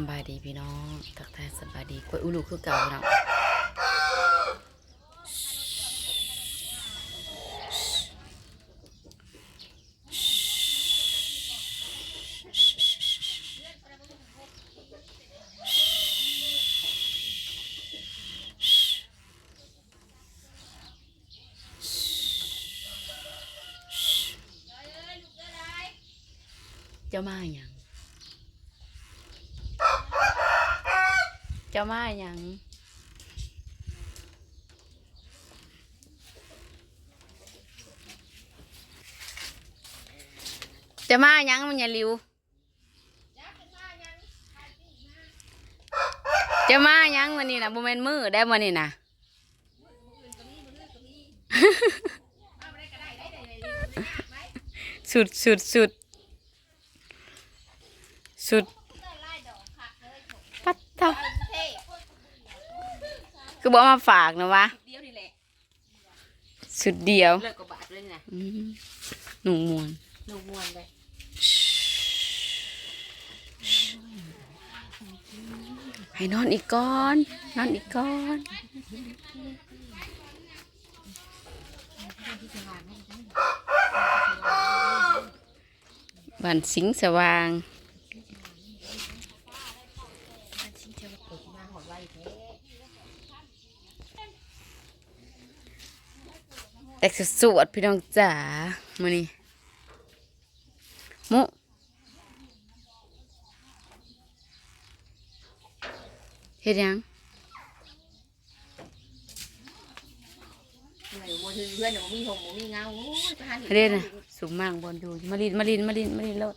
ำบายดีพี่น้องทักทายสบายดีกวยอุลุคือเก่าเนาะเจ้ามาอย่าง จ้ามาอย่างจะมาอย่างมันอย่าลิวจะมาอย่างวันนี้นะโมเมนมือได้วันนี้นะสุดสุดสุดสุดเท่า คือบอกมาฝากนะวะเดียวนี่แหละสุดเดียวเลิกกับบาทเลยนะอืมหนุ่มมวนหนูมวนเลยให้นอนอีกก้อน นอนอีกก้อน บ้านสิงห์สว่าง มาหอดไว้แท้ แต่สุดสวดพี่น้องจ๋ามานี่มุเฮ็ดหยังเหนื่อยมัวคือเพื่อนหนูมีหงหนูมีเงาโอ้ยจะหาเฮ็ดเด้น่ะสุมมางบอลอยู่มาลินมาลินมาลินมาลินโลด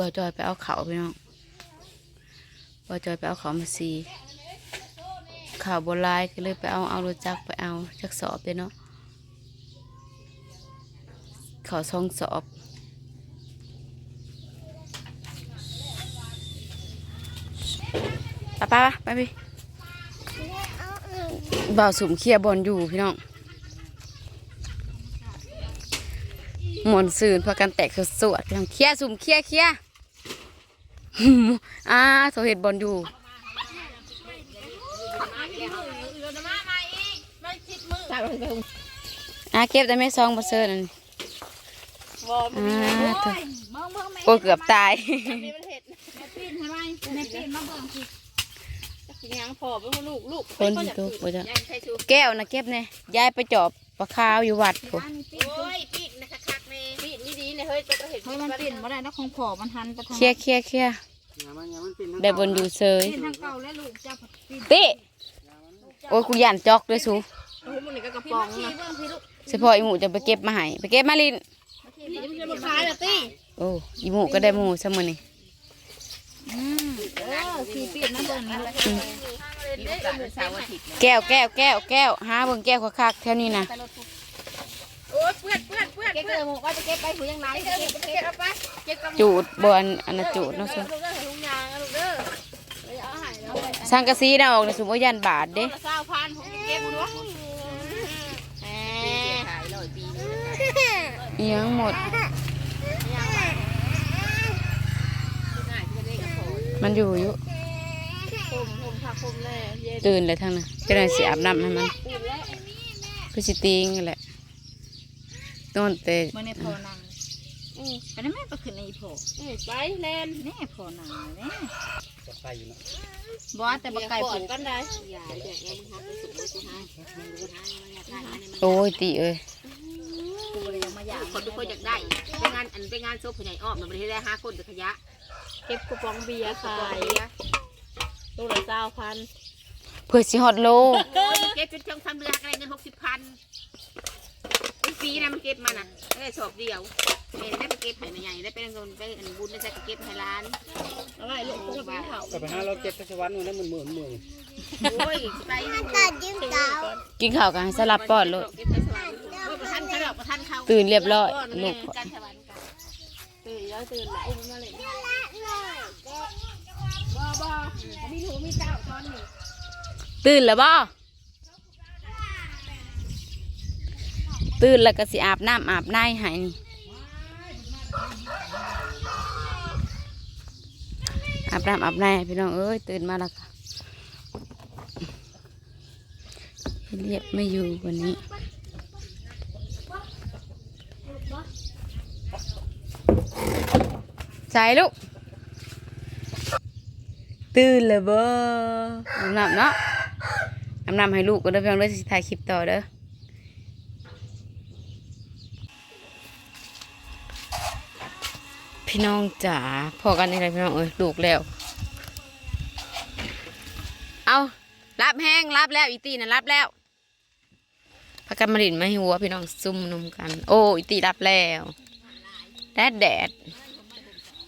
จอจอยไปเอาเขาพี่น้องว่าจอยไปเอาเขามาซีข่าวโบราณก็เลยไปเอาเอารถจักรไปเอาจักสอบเด้เนาะเขาช่องสอบไปไปไปพี่บ่าวสุมเคลียบอลอยู่พี่น้องมวนซืนพากันแตกคือสวดพี่น้องเคลียสุมเคลียเคลีย อ่าโซเห็ดบอลอยู่ตามไปไปอ่าเก็บได้ไหมซองมาเซอร์นั่นวอมอ่าตัวเบิ่งเบิ่งแม่โอ้เกือบตายนี่มันเห็ดปีนให้ไว้ในปีนมาเบิ่งสิจักสิยังพอไปลูกลูกคนที่ทุกข์บ่จ๊ะยังใช่ชูแก้วนะเก็บเนี่ยยายไปจอบปลาคาวอยู่วัดผมอันนี้ปีนโอ้ยปีกนะคักๆแม่ปีกนี่ดีเลยเฮ้ยจะเห็นเฮ้ยมันปีนบ่ได้นะของพ่อมันหันไปทางเคลียร์เคลียร์เคลียร์ ได้บนอยู่เซยปีนทางเก่าและลูกเจ้าผัดปีนติโอ้ยกูย่านจอกด้วยสูโอ้ยมันนี่ก็กระพี่ป๋อมางขี่นะเบิ่งพี่ลูกเฉพาะอีหมูจะไปเก็บมาให้ไปเก็บมาลินนี่มันจะมาขายเหรอตี้โอ้อีหมูก็ได้หมูเสมอนี่อืมเออขี่ปีนมาเบิ่งนี่ลูกมีโอกาสเป็นเสาร์อาทิตย์นะแก้วแก้วแก้วแก้วหาเบิ่งแก้วคักๆแถวนี้นะโอ้ยเพื่อนเพื่อนเพื่อนเก็บเลยหมูว่าจะเก็บไปหูยังไงเก็บเก็บเก็บเอาไปเก็บกับจูดบอนอันน่ะจูดเนาะซุ สังกะสีน่ะออกในสุโมยันบาทเด้เศร้าพันผมเก็บดูแหมขายร้อยปีอิหยังหมด มันอยู่อยู่ผมผมผักผมแน่เย็นตื่นเลยทั้งนั้นจะได้สิอาบน้ำให้มันตื่นแล้วคือสิติงนั่นแหละนอนแต่เมื่อในพ่อนั่งอืออันนี้แม่ไปขึ้นในอีพ่อไปแลนแน่พ่อนั่งเลยแน่จะไปอยู่เนาะ บ่แต่บ่ไกลก่อผูนกกันได้อย่าเดี๋ยวมึงหาไปสุดเลยสิฮะมึงหามันอยากได้อันนี้มันโอ้ยติเอ้ยกูเลยยังมาอยากคนทุกคนอยากได้ไปงานอันไปงานศพผู้ใหญ่อ้อมมันไม่ได้ห้าคนแต่ขยะเก็บกระป๋องเบียร์ขายตู้ละเก้าพันเพื่อสิฮอดโลโอ้ยเก็บจนช่องทำเรืออะไรเงินหกสิบพันปีนะมันเก็บมาน่ะได้สอบเดียว เอ็นได้ไปเก็บให้แม่ใหญ่ได้ไปเงินไปอันบุญได้ใส่เก็บให้ร้านอะไรลูกจะไปเผาก็ไปหาเราเก็บไปสวรรค์นู่นนั่นมันหมื่นหมื่นโอ้ยไปตัดยิ้มดาวกินข้าวกันให้สลับป้อนโลดเก็บไปสวรรค์ประทันเขาดอกประทันเขาตื่นเรียบร้อยลูกกันสวรรค์กันตื่นแล้วตื่นแล้วอุ้มมาเลยบ่ตื่นแล้วบ่ตื่นแล้วก็สิอาบน้ำอาบน้ำให้นี่ อาบน้ำอาบน้ำให้พี่น้องเอ้ยตื่นมาแล้วค่ะเรียบไม่อยู่วันนี้ใส่ลูกตื่นเลยเบ้อน้ำน้ำเนาะน้ำน้ำให้ลูกก็ได้เพียงเลยสิถ่ายคลิปต่อเด้อ พี่น้องจ๋าพอกันนี่เลยพี่น้องเอ้ยลูกแล้ว เอารับแห้งรับแล้วอีตีน่ะรับแล้วพักกันมาดินมาห้หัวพี่น้องซุ่มนมกัน โอ้อีตีรับแล้วแดดแดด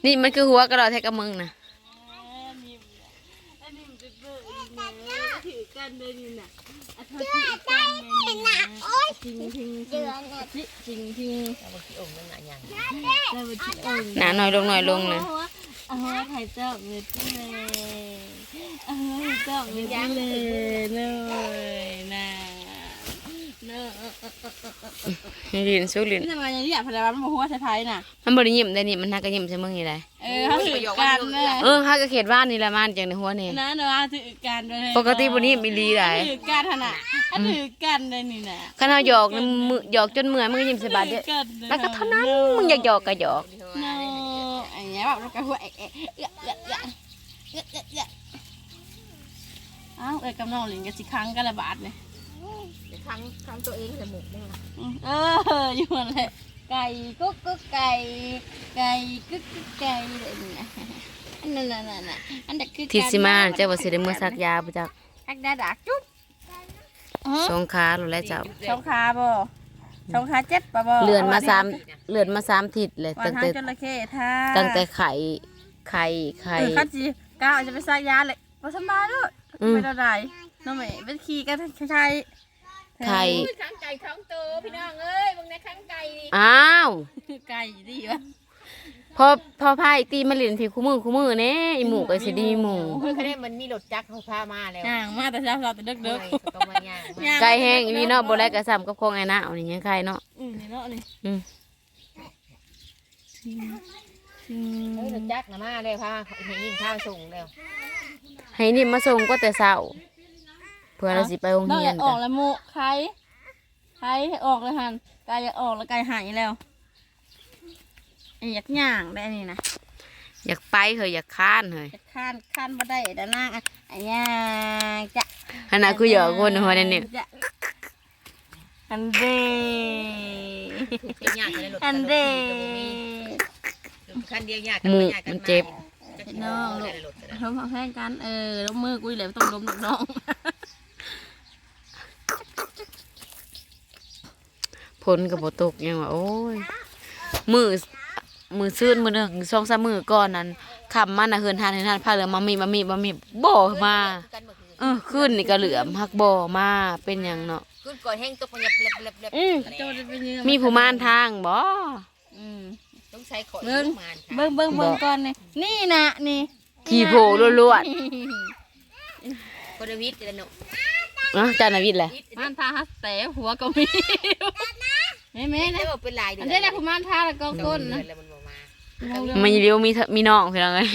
นี่มันคือหัวกระดอแทกกับมึงนะถือกันเลยนี่นะอัธถือกันเลยนี่นะ จริงจริงจริงจริงจริงแล้วมันที่องค์หนาหน่อยลงหน่อยลงนะเอาหัวไข่เจ้าเม็ดเลยเอาหัวไข่เจ้าเม็ดเลยเลยนะ นี่ลินสู้ลินนี่ทำไยัางนี้อะพลามันบอกว่าไทยน่ะมันบริยิมได้นี่มันนักก็ยิมใช่มึงยัยไรเออเขาถือการเออเขาก็เขตบ้านนี่ละมันจังในหัวนี่นะเนาถือการเลยปกติบริยิ้มมีลีไรถือการขนาดถือการเลยนี่นะขนาดหยอกมือหยอกจนเมื่อยมึงยิมสบายด้วยแล้วก็เท่านั้นมึงอยากหยอกก็หยอกเนาะอย่างเงี้ยแบบเราก็หัวเอ๊ะเอ๊ะเอ๊ะเอ๊ะเอ๊ะเอ๊ะอ้าวเอ้ยกำนองลินกันสิครั้งกันละบาทเลย ครั้งครั้งตัวเองจมูกนี่นะเอออยู่นั่นแหละไก่กุ๊กกุ๊กไก่ไก่กุ๊กกุ๊กไก่เลยนี่นะอันนั้นน่ะน่ะน่ะอันนั้นคือทิศสิมาเจ้าบ่สิได้มือซักยาบ่จักฮักดาดักจุ๊บสองขาหรือแล้วเจ้าช่องขาบ่ช่องขาเจ็ดปะบ่เลื่อนมาสามเลื่อนมาสามทิศเลยว่าตั้งทางแต่จระเข้ท่าตั้งแต่ไข่ไข่ไข่เออข้าจีก้าวจะไปซักยาเลยบ่สบายด้วยอืมไม่ได้ได้น้องแม่เป็นขี่กันใช่ ไข่ข้างไก่ท้องโตพี่น้องเอ้ยมึงในข้างไก่นี่อ้าวไก่ดีวะพอพอพายตีมาเล่นผีคู่มือคู่มือแน่อีหมูก็สิดีหมูเพื่อนเขาได้มันมีรถจักรเขาพามาแล้วย่างมาแต่เช้าๆแต่ดึกเด้อๆก็มาย่างมาย่างไก่แห้งอีนี่เนาะบ่ได้กระซ้ำกับของไอ้นะเอานี่ยังไข่เนาะอืมนี่เนาะนี่อืมอืมเฮ้ยรถจักรนะมาเลยพาเห็นยินข้าวส่งแล้วให้นี่มาส่งก็แต่เช้าเพื่อเราสิไปโรงน้องเรีอยยานกอกัอกนแล้วโมใครใครให้ออกเลยหันไก่อยากออกแล้วไก่หายแล้วไอ้อยากย่างได้นี่นะอยากไปเฮ้ยอยากค้านเฮ้ยจะข้านข้านบ่ได้ด้านหน้าอะไอ้ย่างจะขนาดกูหยอกคนหัวนั่นนี่จะอันเดเป็นยากในรถอันเดคันเดียวยากหมูมันเจ็บน้องลูกล้มแห้งกันเออล้มมือกูเลยต้องล้มลูกน้อง ผลกับบตกยังว่าโอ้ยมือมือซื่นมือหนึ่งสองสามมือก่อนนั้นคำมันน่ะเฮือนทานเฮือนทานพาเหลือมามีมามีมามีบ่มากันเมื่อคืนเออขึ้นนี่ก็เหลือมฮักบ่มาเป็นหยังเนาะขึ้นก่อนแห้งตกมันยับเล็บเล็บเล็บอืมโจจะเป็นยังมีผู้มานทางบ่อืมต้องใช้ขอเบิ่งมานเบิ้งเบิ้งเบิ้งก่อนนี่นี่นะนี่ขี่โผล้วนคนวิทย์จะหนุๆเนาะจานาวิทย์แหละมันทาฮัสแต่หัวก็มี แม่แม่ได้นะบอกเป็นลายเดือันนี้แหละผู้มันทาแล้วก็ก้นนะแล้วมันบอกมามันเดียวมีเถมีน้องพี่น้องเอ้ย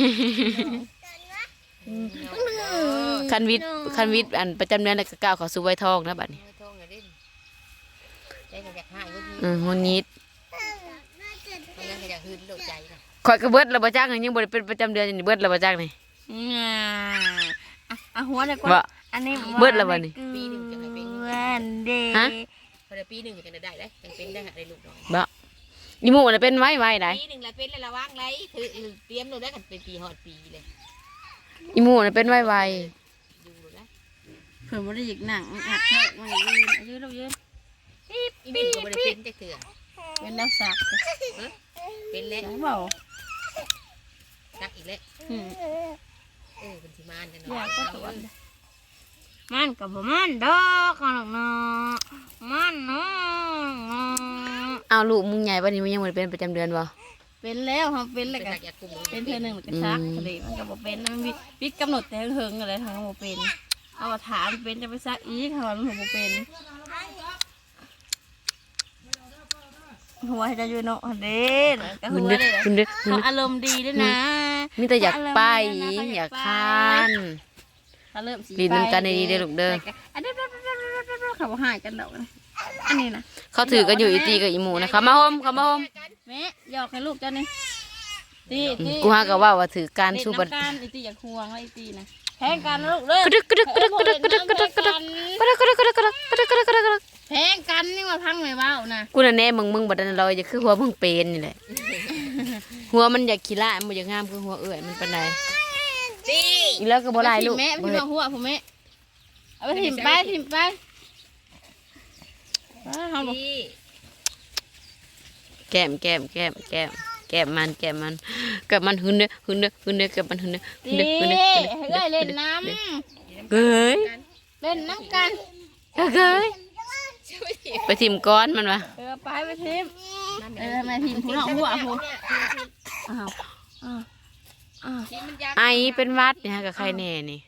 คันวิทย์คันวิทย์อันประจำเดือนแล้วก็ก้าวเข้าสู่วัยทองนะบัดนี้ท่องเลยดิใจก็อยากหายก็ดีอือหุ่นนิดมันยังอยากหืนโลกใจนะข่อยก็เบิดแล้วบ่จักยังบ่ได้เป็นประจำเดือนนี่เบิดแล้วบ่จักนี่อ่าอะอะหัวเดี๋ยวก่อนว่าอันนี้เบิดแล้ววะนี่วันเดย์ฮะ พอได้ปีหนึ่งจะได้ได้ยังเป็นได้ได้ลูกน้อยบ่อีหมูน่ะเป็นไว้ไว้ได้ปีหนึ่งละเป็นแล้วระวังไรถือเตรียมเราได้กันเป็นปีหอดปีเลยอีหมูน่ะเป็นไว้ไว้ดูนะเผื่อบ่ได้หยิกหนังอัดเถอะมายืนยืนเรายืนอีบินก็บ่ได้เป็นจะเถื่อเป็นแล้วสักเป็นแล้วจังเปล่ารักอีกแล้วอืมเออเป็นที่มานกันอยากเนาะก็ตัว มันกับมันดอกกันเนาะมันเนาะเอาลูกมึงใหญ่บัดนี้มันยังบ่ได้เป็นประจำเดือนบ่เป็นแล้วครับเป็นเป็แล้วนกันรักอยากกลุ่มเป็นเธอหนึ่งแล้วก็ชักอืมเลยมันก็บ่เป็นมันมีวิกำหนดแต่เฮิงอะไรทางบ่เป็นเอามาถามเป็นจะไปซักอีกค่ะมันหัวบ่เป็นหัวให้จะอยู่เนาะเด้ก็คุหัณวเด้อเด้คุณเด้อคุณเขาเด้ออารมณ์ดีด้วยนะมีแต่อยากไปเขาอารมณ์ดีนะอยากเขาคาน เขาเริ่มสีลีนน้ำกันดีๆเด้อลูกเด้อ อันนี้เขาบ่หายกันดอกนะอันนี้นะเขาถือกันอยู่อีตีกับอีหมูนะเขามาโฮมเขามาโฮมแม่หยอกให้ลูกเจ้านี่ตีตีกูฮาก็ว่าว่าถือการเล่นสู้บัดน้ำกันอีตีอยากควงแล้วอีตีนะแพงกันนะลูกเด้อกระดึกกระดึกกระดึกกระดึกกระดึกกระดึกกระดึกกระดึกกระดึกกระดึกกระดึกกระดึกกระดึกกระดึกกระดึกกระดึกแพงกันนี่มาพังไม่เว้านะกูน่ะแน่มึงมึงบัดนั้นเราจะคือหัวมึงเป็นนี่แหละ หัวมันอยากขี้ละมันอยากงามคือหัวเอื่อยมันเป็นไร ดีอีแล้วก็บ่ได้ลูกแม่บ่พี่เฮ็ดมาหัวผมแม่เอาไปถิ่มไปถิ่มไปเอาดีแก้มแก้มแก้มแก้มแก้มมันแก้มมันแก้มมันหึนเด้อหึนเด้อหึนเด้อแก้มมันหึนเด้อหึนตีเด้อหึนเด้อหึนเฮ้เด้อยเล่นน้เฮ้ยำเล่นน้ำกันเฮ้ยไปทิมก้อนมันวะเออไปไปถิ่มเออทำไมถิ่มผู้น้องหัวผู้อ้าวอ้าวอ้าวที่มันยาก ไอเป็นวัดเนี่ยฮะกับใครแน่นี่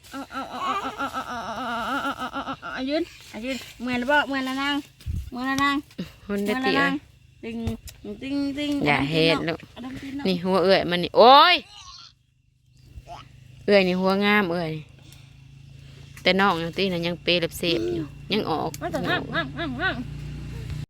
อายุนอายุนเหมือนบ่เหมือนละนางเหมือนละนางมันได้ตีติงติงติงอย่าเห็ดลูกนี่หัวเอื่อยมันนี่โอ้ยเอื่อยนี่หัวงามเอื่อยแต่น้องยังตีนะยังเปรบเสพอยู่ยังออกมันจะงามงามงาม